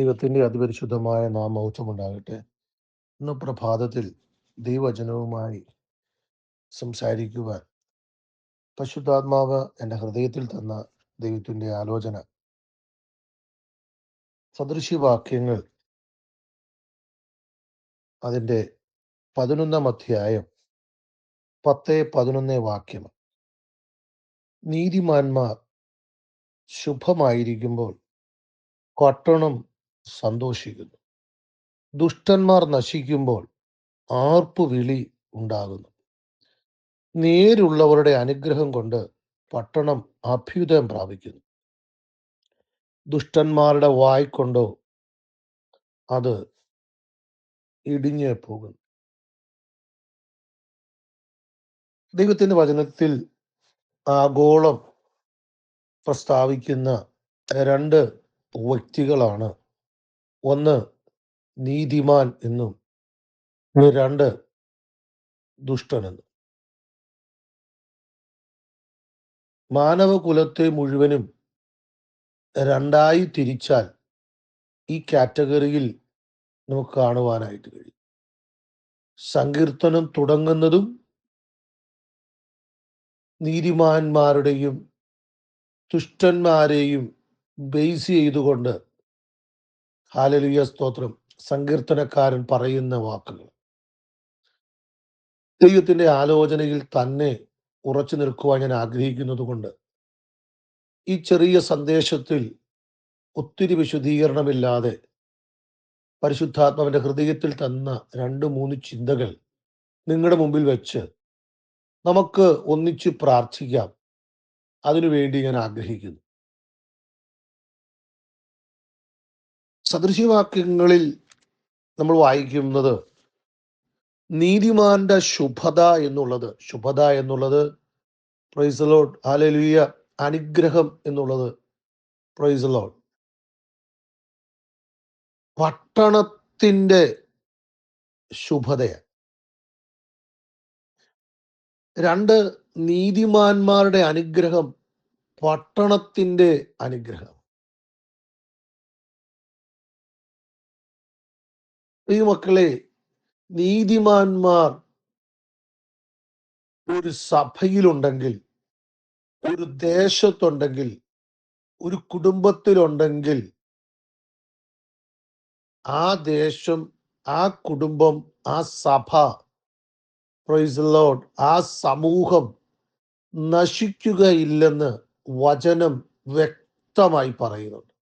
ദൈവത്തിന്റെ അതിപരിശുദ്ധമായ നാമൗച്ചമുണ്ടാകട്ടെ ഇന്ന് പ്രഭാതത്തിൽ ദൈവവചനവുമായി സംസാരിക്കുവാൻ പശുദ്ധാത്മാവ് എന്റെ ഹൃദയത്തിൽ തന്ന ദൈവത്തിന്റെ ആലോചന. സദൃശ്യവാക്യങ്ങൾ അതിന്റെ പതിനൊന്നാം അധ്യായം പത്ത് പതിനൊന്ന് വാക്യം. നീതിമാന്മാർ ശുഭമായിരിക്കുമ്പോൾ പട്ടണം സന്തോഷിക്കുന്നു. ദുഷ്ടന്മാർ നശിക്കുമ്പോൾ ആർപ്പു വിളി ഉണ്ടാകുന്നു. നേരുള്ളവരുടെ അനുഗ്രഹം കൊണ്ട് പട്ടണം അഭ്യുദയം പ്രാപിക്കുന്നു. ദുഷ്ടന്മാരുടെ വായിക്കൊണ്ടോ അത് ഇടിഞ്ഞു പോകുന്നു. ദൈവത്തിന്റെ വചനത്തിൽ ആഗോളം പ്രസ്താവിക്കുന്ന രണ്ട് വ്യക്തികളാണ് ഒന്ന് നീതിമാൻ എന്നും. രണ്ട് ദുഷ്ടനെന്നും മാനവകുലത്തെ മുഴുവനും രണ്ടായി തിരിച്ചാൽ ഈ കാറ്റഗറിയിൽ നമുക്ക് കാണുവാനായിട്ട് കഴിയും. സങ്കീർത്തനം തുടങ്ങുന്നതും നീതിമാന്മാരുടെയും ദുഷ്ടന്മാരെയും ബേസ് ചെയ്തുകൊണ്ട് ഹാലലിയ സ്തോത്രം. സങ്കീർത്തനക്കാരൻ പറയുന്ന വാക്കുകൾ. ദൈവത്തിന്റെ ആലോചനയിൽ തന്നെ ഉറച്ചു നിൽക്കുവാൻ ഞാൻ ആഗ്രഹിക്കുന്നത് കൊണ്ട് ഈ ചെറിയ സന്ദേശത്തിൽ ഒത്തിരി വിശദീകരണമില്ലാതെ പരിശുദ്ധാത്മാവിന്റെ ഹൃദയത്തിൽ തന്ന രണ്ട് മൂന്ന് ചിന്തകൾ നിങ്ങളുടെ മുമ്പിൽ വെച്ച് നമുക്ക് ഒന്നിച്ച് പ്രാർത്ഥിക്കാം. അതിനുവേണ്ടി ഞാൻ ആഗ്രഹിക്കുന്നു. സദൃശ്യവാക്യങ്ങളിൽ നമ്മൾ വായിക്കുന്നത് നീതിമാന്റെ ശുഭത എന്നുള്ളത് ശുഭത എന്നുള്ളത് പ്രൈസലോഡ് ആലലുയ അനുഗ്രഹം എന്നുള്ളത് പ്രൈസലോഡ് പട്ടണത്തിന്റെ ശുഭതയാണ്. രണ്ട് നീതിമാന്മാരുടെ അനുഗ്രഹം പട്ടണത്തിന്റെ അനുഗ്രഹം ഈ മക്കളെ നീതിമാന്മാർ ഒരു സഭയിലുണ്ടെങ്കിൽ ഒരു ദേശത്തുണ്ടെങ്കിൽ ഒരു കുടുംബത്തിലുണ്ടെങ്കിൽ ആ ദേശം ആ കുടുംബം ആ സഭ പ്രൈസ് ലോഡ് ആ സമൂഹം നശിക്കുകയില്ലെന്ന് വചനം വ്യക്തമായി പറയുന്നുണ്ട്.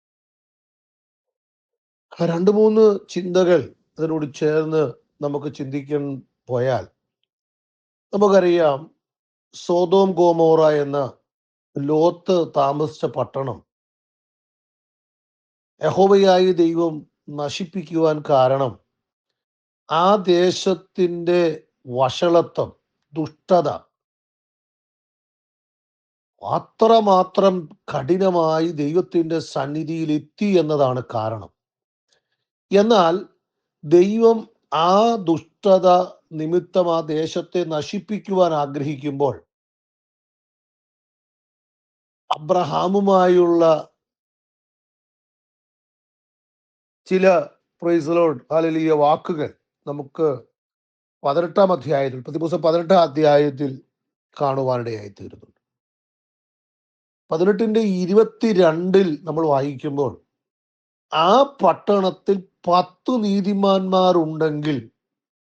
രണ്ട് മൂന്ന് ചിന്തകൾ അതിനോട് ചേർന്ന് നമുക്ക് ചിന്തിക്കാൻ പോയാൽ നമുക്കറിയാം സോതോം ഗോമോറ എന്ന ലോത്ത് താമസിച്ച പട്ടണം യഹോബയായ ദൈവം നശിപ്പിക്കുവാൻ കാരണം ആ ദേശത്തിന്റെ വഷളത്വം ദുഷ്ടത അത്രമാത്രം കഠിനമായി ദൈവത്തിന്റെ സന്നിധിയിൽ എത്തി എന്നതാണ് കാരണം. എന്നാൽ ദൈവം ആ ദുഷ്ടത നിമിത്തം ആ ദേശത്തെ നശിപ്പിക്കുവാൻ ആഗ്രഹിക്കുമ്പോൾ അബ്രഹാമുമായുള്ള ചില പ്രൈസലോഡ് ഹാലലിയ വാക്കുകൾ നമുക്ക് പതിനെട്ടാം അധ്യായത്തിൽ പ്രതിപൂസം പതിനെട്ടാം അധ്യായത്തിൽ കാണുവാനിടയായി തീരുന്നുണ്ട് പതിനെട്ടിന്റെ ഇരുപത്തിരണ്ടിൽ നമ്മൾ വായിക്കുമ്പോൾ ആ പട്ടണത്തിൽ പത്തു നീതിമാന്മാരുണ്ടെങ്കിൽ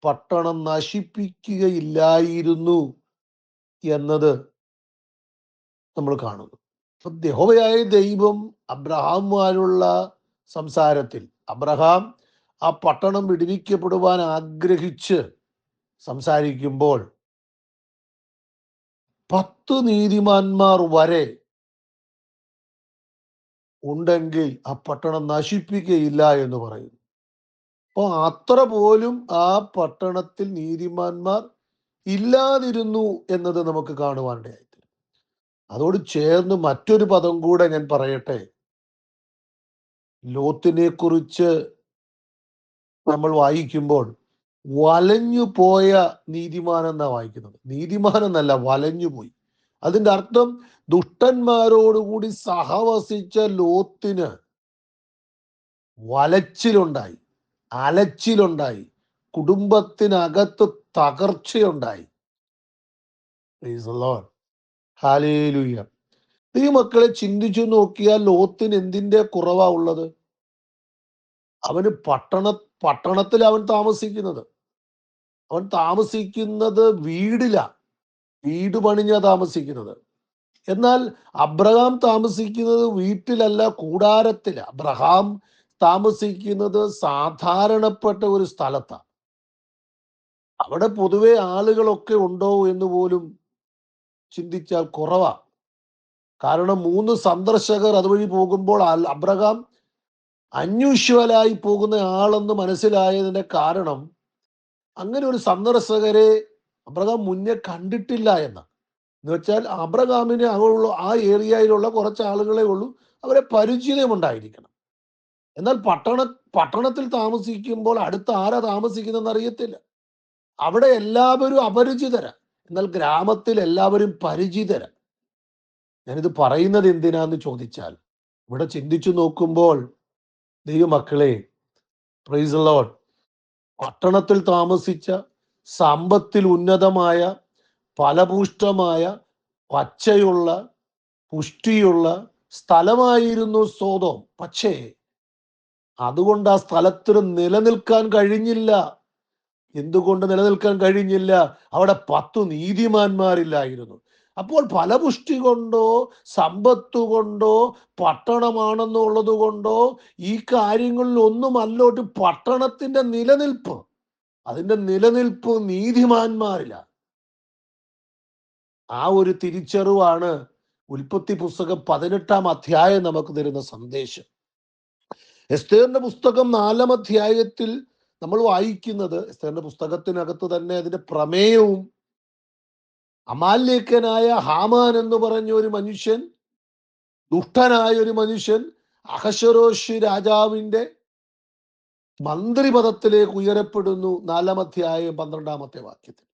പട്ടണം നശിപ്പിക്കുകയില്ലായിരുന്നു എന്നത് നമ്മൾ കാണുന്നു. യഹോവയായ ദൈവം അബ്രഹാമുമായുള്ള സംസാരത്തിൽ അബ്രഹാം ആ പട്ടണം വിടുവിക്കപ്പെടുവാൻ ആഗ്രഹിച്ച് സംസാരിക്കുമ്പോൾ പത്ത് നീതിമാന്മാർ വരെ ഉണ്ടെങ്കിൽ ആ പട്ടണം നശിപ്പിക്കുകയില്ല എന്ന് പറയുന്നു. അപ്പോൾ അത്ര പോലും ആ പട്ടണത്തിൽ നീതിമാന്മാർ ഇല്ലാതിരുന്നു എന്നത് നമുക്ക് കാണുവാനിടയായി അതോട് ചേർന്ന് മറ്റൊരു പദം കൂടെ ഞാൻ പറയട്ടെ. ലോത്തിനെ കുറിച്ച് നമ്മൾ വായിക്കുമ്പോൾ വലഞ്ഞു പോയ നീതിമാൻ എന്നാ വായിക്കുന്നത്? നീതിമാനെന്നല്ല വലഞ്ഞു പോയി അതിന്റെ അർത്ഥം ദുഷ്ടന്മാരോടുകൂടി സഹവസിച്ച ലോത്തിന് വലച്ചിലുണ്ടായി അലച്ചിലുണ്ടായി കുടുംബത്തിനകത്ത് തകർച്ചയുണ്ടായി. ഹാലേലുയ്യ ഈ മക്കളെ ചിന്തിച്ചു നോക്കിയാൽ ലോത്തിന് എന്തിന്റെ കുറവാ ഉള്ളത്? അവന് പട്ടണ പട്ടണത്തിൽ അവൻ താമസിക്കുന്നത്. അവൻ താമസിക്കുന്നത് വീടില. വീട് പണിഞ്ഞാ താമസിക്കുന്നത്. എന്നാൽ അബ്രഹാം താമസിക്കുന്നത് വീട്ടിലല്ല കൂടാരത്തില. അബ്രഹാം താമസിക്കുന്നത് സാധാരണപ്പെട്ട ഒരു സ്ഥലത്താണ് അവിടെ പൊതുവെ ആളുകളൊക്കെ ഉണ്ടോ എന്ന് പോലും ചിന്തിച്ചാൽ കുറവാ. കാരണം മൂന്ന് സന്ദർശകർ അതുവഴി പോകുമ്പോൾ അബ്രഹാം അന്യൂഷ്വലായി പോകുന്ന ആളെന്ന് മനസ്സിലായതിന്റെ കാരണം അങ്ങനെ ഒരു സന്ദർശകരെ അബ്രഹാം മുന്നേ കണ്ടിട്ടില്ല എന്ന. വെച്ചാൽ അബ്രഹാമിന് അങ്ങുള്ള ആ ഏരിയയിലുള്ള കുറച്ച് ആളുകളെ ഉള്ളൂ അവരെ പരിചയമുണ്ടായിരിക്കണം എന്നാൽ പട്ടണ പട്ടണത്തിൽ താമസിക്കുമ്പോൾ അടുത്ത് ആരാ താമസിക്കുന്നതെന്ന് അറിയത്തില്ല. അവിടെ എല്ലാവരും അപരിചിതര. എന്നാൽ ഗ്രാമത്തിൽ എല്ലാവരും പരിചിതര. ഞാനിത് പറയുന്നത് എന്തിനാന്ന് ചോദിച്ചാൽ ഇവിടെ ചിന്തിച്ചു നോക്കുമ്പോൾ ദൈവമക്കളെ പ്രൈസ് ലോഡ് പട്ടണത്തിൽ താമസിച്ച സമ്പത്തിൽ ഉന്നതമായ ഫലപുഷ്ടമായ പച്ചയുള്ള പുഷ്ടിയുള്ള സ്ഥലമായിരുന്നു സോതോം. പക്ഷേ അതുകൊണ്ട് ആ സ്ഥലത്തിന് നിലനിൽക്കാൻ കഴിഞ്ഞില്ല. എന്തുകൊണ്ട് നിലനിൽക്കാൻ കഴിഞ്ഞില്ല? അവിടെ പത്തു നീതിമാന്മാരില്ലായിരുന്നു. അപ്പോൾ ഫലപുഷ്ടി കൊണ്ടോ സമ്പത്ത് കൊണ്ടോ പട്ടണമാണെന്നുള്ളത് കൊണ്ടോ ഈ കാര്യങ്ങളിൽ ഒന്നും അല്ലോട്ട് പട്ടണത്തിന്റെ നിലനിൽപ്പ്. അതിന്റെ നിലനിൽപ്പ് നീതിമാന്മാരില്ല ആ ഒരു തിരിച്ചറിവാണ് ഉൽപ്പത്തി പുസ്തകം പതിനെട്ടാം അധ്യായം നമുക്ക് തരുന്ന സന്ദേശം. എസ്തേറിന്റെ പുസ്തകം നാലാം അധ്യായത്തിൽ നമ്മൾ വായിക്കുന്നത് എസ്തേറിന്റെ പുസ്തകത്തിനകത്ത് തന്നെ അതിന്റെ പ്രമേയവും അമാല്യക്കനായ ഹാമാൻ എന്ന് പറഞ്ഞ ഒരു മനുഷ്യൻ ദുഷ്ടനായ ഒരു മനുഷ്യൻ അഹശരോഷി രാജാവിന്റെ മന്ത്രിപദത്തിലേക്ക് ഉയരപ്പെടുന്നു നാലാം അധ്യായം പന്ത്രണ്ടാമത്തെ വാക്യത്തിൽ.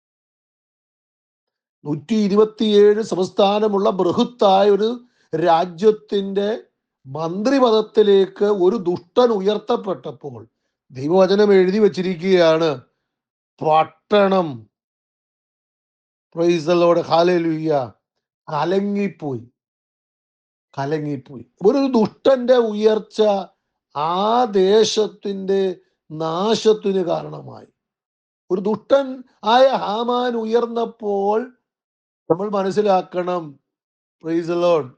നൂറ്റി ഇരുപത്തിയേഴ് സംസ്ഥാനമുള്ള ബൃഹത്തായ ഒരു രാജ്യത്തിന്റെ മന്ത്രിപദത്തിലേക്ക് ഒരു ദുഷ്ടൻ ഉയർത്തപ്പെട്ടപ്പോൾ ദൈവവചനം എഴുതി വച്ചിരിക്കുകയാണ് പട്ടണം. പ്രൈസലോടെ ഹാലലുയ്യ കലങ്ങിപ്പോയി. കലങ്ങിപ്പോയി. ഒരു ദുഷ്ടന്റെ ഉയർച്ച ആ ദേശത്തിന്റെ നാശത്തിന് കാരണമായി. ഒരു ദുഷ്ടൻ ആയ ഹാമാൻ ഉയർന്നപ്പോൾ നമ്മൾ മനസ്സിലാക്കണം പ്രീസലോൺ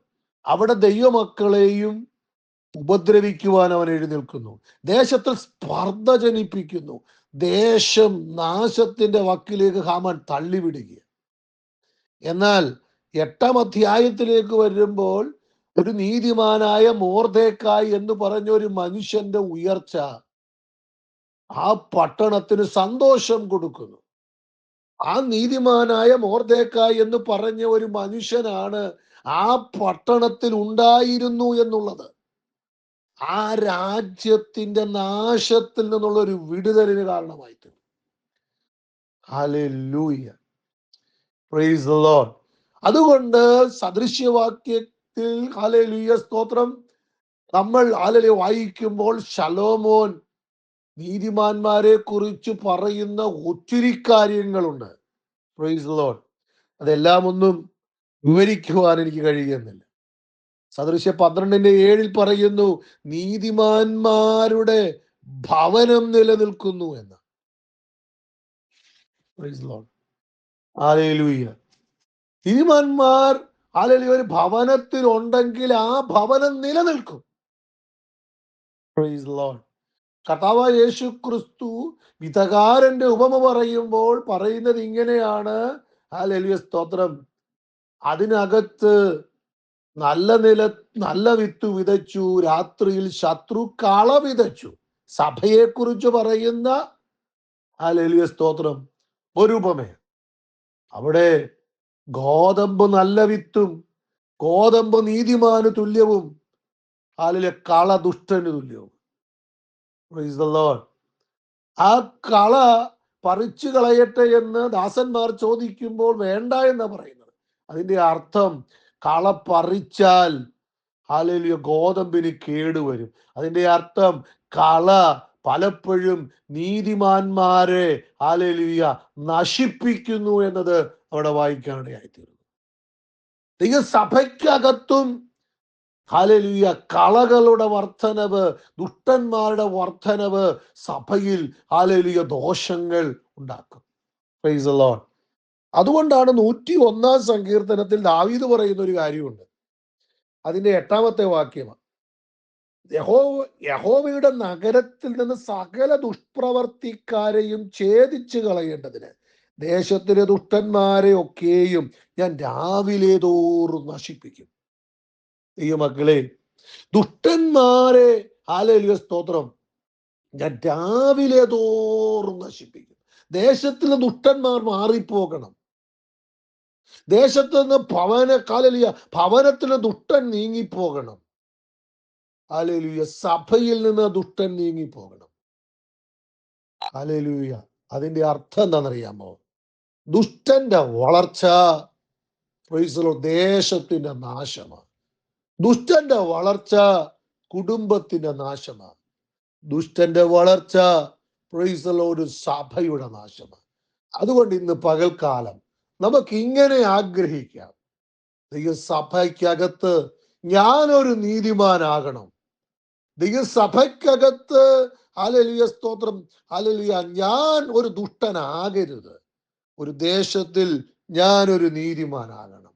അവിടെ ദൈവമക്കളെയും ഉപദ്രവിക്കുവാൻ അവൻ എഴുന്നേൽക്കുന്നു. ദേശത്തിൽ സ്പർദ്ധ ജനിപ്പിക്കുന്നു. ദേശം നാശത്തിന്റെ വക്കിലേക്ക് ഹാമാൻ തള്ളിവിടുക എന്നാൽ എട്ടാം അധ്യായത്തിലേക്ക് വരുമ്പോൾ ഒരു നീതിമാനായ മോർദേക്കായ് എന്ന് പറഞ്ഞ ഒരു മനുഷ്യന്റെ ഉയർച്ച ആ പട്ടണത്തിന് സന്തോഷം കൊടുക്കുന്നു. ആ നീതിമാനായ മോർദേക്കായ് എന്ന് പറഞ്ഞ ഒരു മനുഷ്യനാണ് ആ പട്ടണത്തിൽ ഉണ്ടായിരുന്നു എന്നുള്ളത്. ആ രാജ്യത്തിന്റെ നാശത്തിൽ നിന്നുള്ള ഒരു വിടുതലിന് കാരണമായി തീർന്നു അതുകൊണ്ട് പ്രൈസ് ഹാലലുയ സ്തോത്രം. നമ്മൾ ഹാലലി വായിക്കുമ്പോൾ ശലോമോൻ നീതിമാന്മാരെ കുറിച്ച് പറയുന്ന ഒത്തിരി കാര്യങ്ങളുണ്ട്. പ്രൈസ് അതെല്ലാം ഒന്നും വിവരിക്കുവാൻ എനിക്ക് കഴിയുന്നില്ല. സദൃശ്യ പന്ത്രണ്ടിന്റെ ഏഴിൽ പറയുന്നു നീതിമാന്മാരുടെ ഭവനം നിലനിൽക്കുന്നു എന്ന്. നീതിമാന്മാർ അല്ലെങ്കിൽ ഒരു ഭവനത്തിൽ ഉണ്ടെങ്കിൽ ആ ഭവനം നിലനിൽക്കും. കർത്താവ് യേശു ക്രിസ്തു വിധകാരന്റെ ഉപമ പറയുമ്പോൾ പറയുന്നത് ഇങ്ങനെയാണ്. ആ ലലിയ സ്തോത്രം. അതിനകത്ത് നല്ല നില നല്ല വിത്തു വിതച്ചു. രാത്രിയിൽ ശത്രു കള വിതച്ചു. സഭയെ കുറിച്ച് പറയുന്ന ലലിയ സ്തോത്രം. ഒരു ഉപമ അവിടെ ഗോതമ്പ് നല്ല വിത്തും ഗോതമ്പ് നീതിമാന് തുല്യവും അതിലെ കള ദുഷ്ടന് തുല്യവും. ആ കള പറിച്ചു കളയട്ടെ എന്ന് ദാസന്മാർ ചോദിക്കുമ്പോൾ വേണ്ട എന്നാ പറയുന്നത്. അതിന്റെ അർത്ഥം കള പറിച്ചാൽ ഹാലലിയ ഗോതമ്പിന് കേടുവരും അതിന്റെ അർത്ഥം കള പലപ്പോഴും നീതിമാന്മാരെ ഹാലേലുയ നശിപ്പിക്കുന്നു എന്നത് അവിടെ വായിക്കാനിടയായിത്തീരുന്നു. ദൈവസഭയ്ക്കകത്തും ഹാലലൂയ കളകളുടെ വർധനവ് ദുഷ്ടന്മാരുടെ വർധനവ് സഭയിൽ ഹാലലൂയ ദോഷങ്ങൾ ഉണ്ടാക്കും. പ്രൈസ്. അതുകൊണ്ടാണ് നൂറ്റി ഒന്നാം സങ്കീർത്തനത്തിൽ ദാവീദ് പറയുന്ന ഒരു കാര്യമുണ്ട്. അതിന്റെ എട്ടാമത്തെ വാക്യമാണ്. യഹോ യഹോവയുടെ നഗരത്തിൽ നിന്ന് സകല ദുഷ്പ്രവർത്തിക്കാരെയും ഛേദിച്ചു കളയേണ്ടതിന് ദേശത്തിലെ ദുഷ്ടന്മാരെ ഒക്കെയും ഞാൻ രാവിലെ തോറും നശിപ്പിക്കും. ഈ മക്കളെ ദുഷ്ടന്മാരെ ആലലിയ സ്തോത്രം. ഞാൻ രാവിലെ തോറും നശിപ്പിക്കും. ദേശത്തിലെ ദുഷ്ടന്മാർ മാറിപ്പോകണം. ദേശത്ത് നിന്ന് ഭവന കാലലിയ ഭവനത്തിലെ ദുഷ്ടൻ നീങ്ങിപ്പോകണം. ആലലുയ സഭയിൽ നിന്ന് ദുഷ്ടൻ നീങ്ങിപ്പോകണം. അതിന്റെ അർത്ഥം എന്താണെന്നറിയാമോ? ദുഷ്ടന്റെ വളർച്ച ദേശത്തിന്റെ നാശമാണ്. ദുഷ്ടന്റെ വളർച്ച കുടുംബത്തിന്റെ നാശമാണ്. ദുഷ്ടന്റെ വളർച്ച ഒരു സഭയുടെ നാശമാണ്. അതുകൊണ്ട് ഇന്ന് പകൽക്കാലം നമുക്ക് ഇങ്ങനെ ആഗ്രഹിക്കാം. ദൈവസഭയ്ക്കകത്ത് ഞാനൊരു നീതിമാനാകണം. ദൈവസഭയ്ക്കകത്ത് അലലിയ സ്തോത്രം. അലലിയ ഞാൻ ഒരു ദുഷ്ടനാകരുത്. ഒരു ദേശത്തിൽ ഞാനൊരു നീതിമാനാകണം.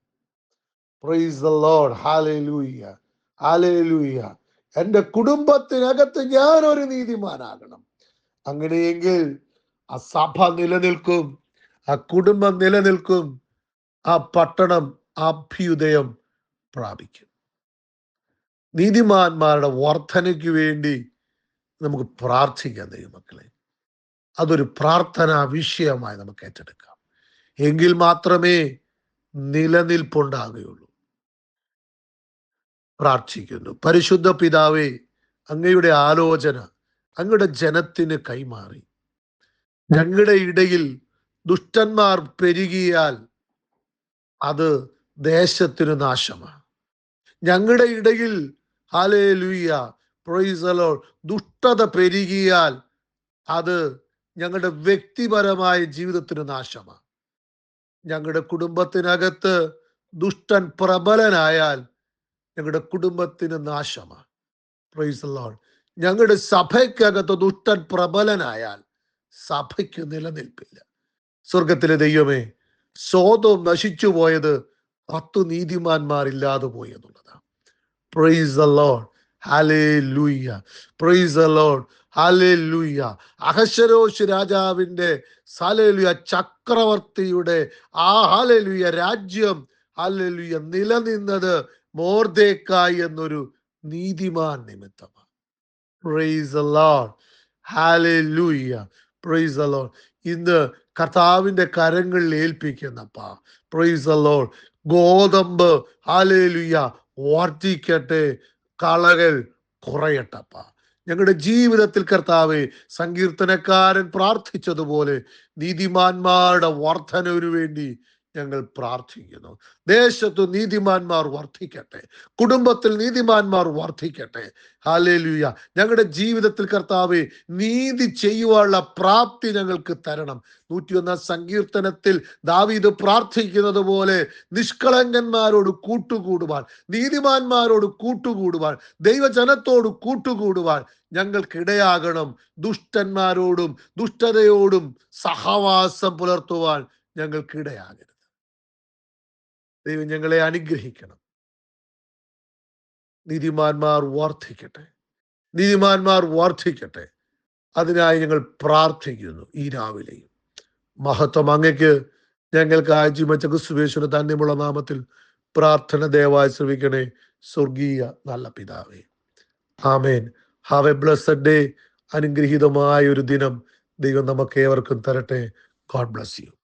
Praise the lord hallelujah hallelujah എന്റെ കുടുംബത്തിനകത്ത് ഞാൻ ഒരു നീതിമാനാകണം. അങ്ങനെയെങ്കിൽ ആ സഭ നിലനിൽക്കും ആ കുടുംബം നിലനിൽക്കും ആ പട്ടണം അഭ്യുദയം പ്രാപിക്കും. നീതിമാന്മാരുടെ വർധനയ്ക്ക് വേണ്ടി നമുക്ക് പ്രാർത്ഥിക്കാം ദൈവമക്കളെ. അതൊരു പ്രാർത്ഥനാ വിഷയമായി നമുക്ക് ഏറ്റെടുക്കാം. എങ്കിൽ മാത്രമേ നിലനിൽപ്പുണ്ടാകുകയുള്ളൂ. പ്രാർത്ഥിക്കുന്നു. പരിശുദ്ധ പിതാവേ അങ്ങയുടെ ആലോചന അങ്ങയുടെ ജനത്തിന് കൈമാറി. ഞങ്ങളുടെ ഇടയിൽ ദുഷ്ടന്മാർ പെരുകിയാൽ അത് ദേശത്തിന് നാശമാണ്. ഞങ്ങളുടെ ഇടയിൽ ഹാലേ ലൂയ പ്രൊയ്സലോ ദുഷ്ടത പെരുകിയാൽ അത് ഞങ്ങളുടെ വ്യക്തിപരമായ ജീവിതത്തിന് നാശമാണ്. ഞങ്ങളുടെ കുടുംബത്തിനകത്ത് ദുഷ്ടൻ പ്രബലനായാൽ ഞങ്ങളുടെ കുടുംബത്തിന് നാശമാണ്. പ്രൈസ് ലോഡ് ഞങ്ങളുടെ സഭയ്ക്കകത്ത് ദുഷ്ടൻ പ്രബലനായാൽ സഭയ്ക്ക് നിലനിൽപ്പില്ല. സ്വർഗത്തിലെ ദൈവമേ സ്വതം നശിച്ചു പോയത് പത്തു നീതിമാന്മാർ ഇല്ലാതെ പോയി എന്നുള്ളതാണ്. Price the lord hallelujah praise the lord ഹാലേ ലൂയ്യ അഹശരോഷ് രാജാവിന്റെ സാലേലുയ ചക്രവർത്തിയുടെ ആ ഹാലലുയ രാജ്യം ഹാലലുയ നിലനിന്നത് മോർദേക്കായി എന്നൊരു നീതിമാൻ നിമിത്തമാണ്. ഇന്ന് കർത്താവിന്റെ കരങ്ങളിൽ ഏൽപ്പിക്കുന്നപ്പാ. പ്രൈസ് ലോഡ് ഗോതമ്പ് ഹാലേലുയ വർദ്ധിക്കട്ടെ കളകൾ കുറയട്ടപ്പ. ഞങ്ങളുടെ ജീവിതത്തിൽ കർത്താവെ സങ്കീർത്തനക്കാരൻ പ്രാർത്ഥിച്ചതുപോലെ നീതിമാന്മാരുടെ വർധനവിനു വേണ്ടി ഞങ്ങൾ പ്രാർത്ഥിക്കുന്നു. ദേശത്ത് നീതിമാന്മാർ വർദ്ധിക്കട്ടെ കുടുംബത്തിൽ നീതിമാന്മാർ വർദ്ധിക്കട്ടെ ഹാലേലുയ ഞങ്ങളുടെ ജീവിതത്തിൽ കർത്താവ് നീതി ചെയ്യുവാനുള്ള പ്രാപ്തി ഞങ്ങൾക്ക് തരണം. നൂറ്റിയൊന്നാം സങ്കീർത്തനത്തിൽ ദാവീദ് പ്രാർത്ഥിക്കുന്നത് പോലെ നിഷ്കളങ്കന്മാരോട് കൂട്ടുകൂടുവാൻ നീതിമാന്മാരോട് കൂട്ടുകൂടുവാൻ ദൈവജനത്തോട് കൂട്ടുകൂടുവാൻ ഞങ്ങൾക്കിടയാകണം. ദുഷ്ടന്മാരോടും ദുഷ്ടതയോടും സഹവാസം പുലർത്തുവാൻ ഞങ്ങൾക്കിടയാകരുത്. ദൈവം ഞങ്ങളെ അനുഗ്രഹിക്കണം. നീതിമാന്മാർ വർദ്ധിക്കട്ടെ നീതിമാന്മാർ വർദ്ധിക്കട്ടെ അതിനായി ഞങ്ങൾ പ്രാർത്ഥിക്കുന്നു ഈ രാവിലെയും. മഹത്വം അങ്ങയ്ക്ക് ഞങ്ങൾക്ക് ആജീവച്ച ക്രിസ്തുവേശ്വര തന്നെയുള്ള നാമത്തിൽ പ്രാർത്ഥന ദയവായി ശ്രമിക്കണേ സ്വർഗീയ നല്ല പിതാവേ. Amen. Have a blessed day അനുഗ്രഹീതമായ ഒരു ദിനം ദൈവം നമുക്ക് ഏവർക്കും തരട്ടെ. God bless you